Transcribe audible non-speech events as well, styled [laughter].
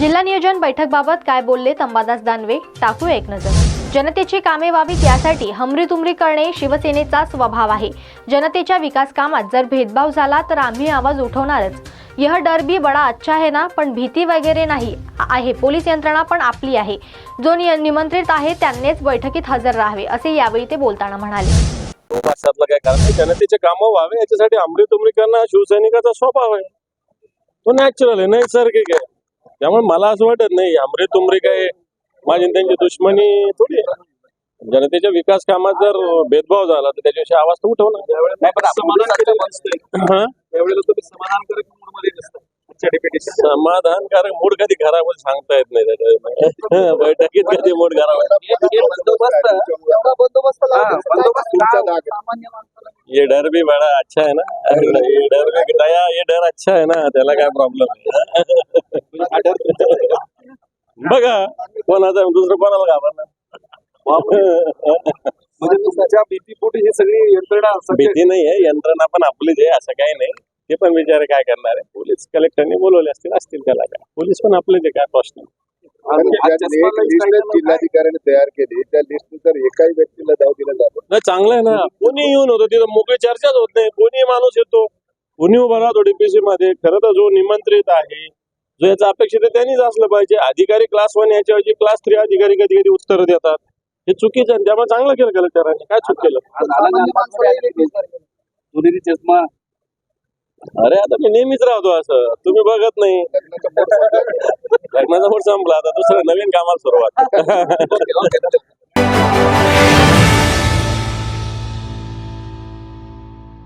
जिल्हा नियोजन बैठकबाबत काय बोलले अंबादास दानवे? टाकू एक नजर. जनतेची कामे व्हावीत यासाठी हमरी तुमरी करणे शिवसेनेचा स्वभाव आहे. जनतेच्या विकास कामात जर भेदभाव झाला तर आम्ही आवाज उठवणारच. यह डर भी बडा अच्छा है ना पण भीती वगैरे नाही. आहे पोलीस यंत्रणा पण आपली आहे. जो निमंत्रित आहे त्यांनीच बैठकीत हजर राहावे असे यावेळी ते बोलताना म्हणाले. काय कारण जनतेचे कामं व्हावे याच्यासाठी आमरी तुमरी करणं हा शिवसैनिकाचा स्वभाव आहे. तो नॅचरल आहे नैसर्गिक आहे. त्यामुळे मला असं वाटत नाही. आमरी तुमरी काय माझी त्यांची दुश्मनी थोडी आहे. जनतेच्या विकास कामात जर भेदभाव झाला तर त्याच्याविषयी आवाज तर उठवणार हा? समाधानकारक मूड कधी खराब सांगता येत नाही त्याच्या [laughs] [laughs] बैठकीत कधी मूड खराब. ये डर भी बड़ा अच्छा है ना? ये डर भी दया ये डर अच्छा है ना? त्याला काय प्रॉब्लेम आहे? [laughs] बघा. कोणाचा दुसरं कोणाला घाबरणार? म्हणजे तुमच्या भीतीपोटी ही सगळी यंत्रणा भीती नाही आहे यंत्रणा पण आपलीच आहे असं काही नाही. ते पण विचार काय करणार आहे? पोलीस कलेक्टरने बोलवले असतील असतील त्याला काय? पोलीस पण आपलेच आहे काय प्रश्न जिल्हाधिकाऱ्याने तयार केली त्या लिस्ट जर एकाही व्यक्तीला दाव दिला जातो नाही. चांगलं आहे ना. कोणी येऊन होतं तिथं मोकळी चर्चाच होत नाही. कोणी माणूस येतो कोणी उभा राहतो डीपीसी मध्ये. खरं तर जो निमंत्रित आहे जो याचा अपेक्षित आहे त्यांनीच असलं पाहिजे. अधिकारी क्लास वन याच्याऐवजी क्लास थ्री अधिकारी कधी कधी उत्तर देतात. हे चुकीचं आहे. त्यामुळे चांगलं केलं कलेक्टरांनी. काय चूक केलं? दुहेरी चष्मा. अरे आता मी नेहमीच राहतो असं. तुम्ही बघत नाही. लग्नाचा मूड संपला. आता दुसरं नवीन कामाला सुरुवात. [laughs]